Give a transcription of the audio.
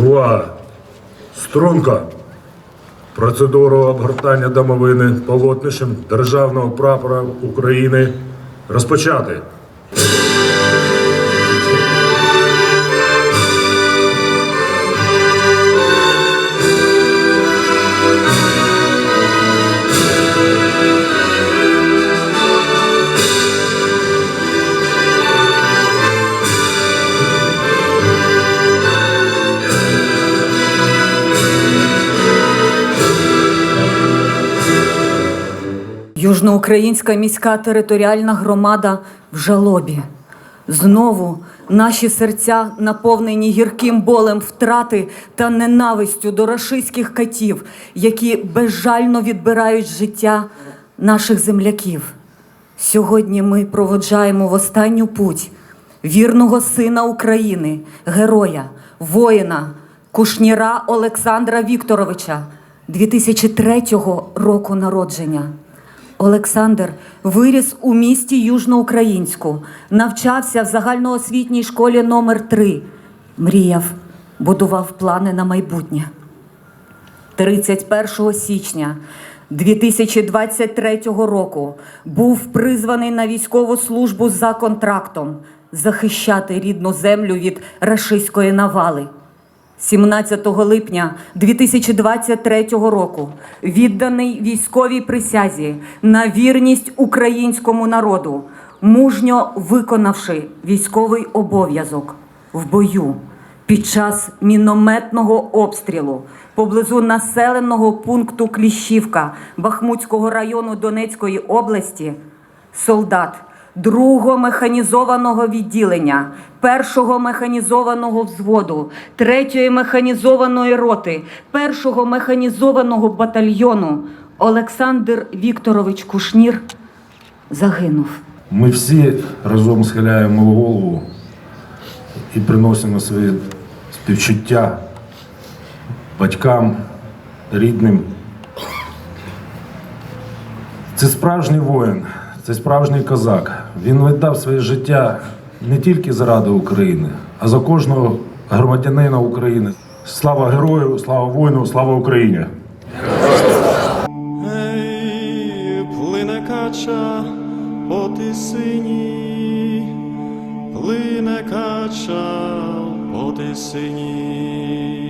Увага! Струнка! Процедуру обгортання домовини полотнищем Державного прапора України розпочати. Южноукраїнська міська територіальна громада в жалобі. Знову наші серця наповнені гірким болем втрати та ненавистю до рашистських катів, які безжально відбирають життя наших земляків. Сьогодні ми проводжаємо в останню путь вірного сина України, героя, воїна, кушніра Олександра Вікторовича 2003 року народження. Олександр виріс у місті Южноукраїнську, навчався в загальноосвітній школі номер 3 Мріяв, будував плани на майбутнє. 31 січня 2023 року був призваний на військову службу за контрактом захищати рідну землю від рашистської навали. 17 липня 2023 року відданий військовій присязі на вірність українському народу, мужньо виконавши військовий обов'язок в бою під час мінометного обстрілу поблизу населеного пункту Кліщівка Бахмутського району Донецької області солдат другого механізованого відділення, першого механізованого взводу, третьої механізованої роти, першого механізованого батальйону Олександр Вікторович Кушнір загинув. Ми всі разом схиляємо голову і приносимо свої співчуття батькам, рідним. Це справжній воїн, це справжній козак. Він віддав своє життя не тільки заради України, а за кожного громадянина України. Слава герою, слава воїну, слава Україні! Плине кача по тисині, плине кача по тисині.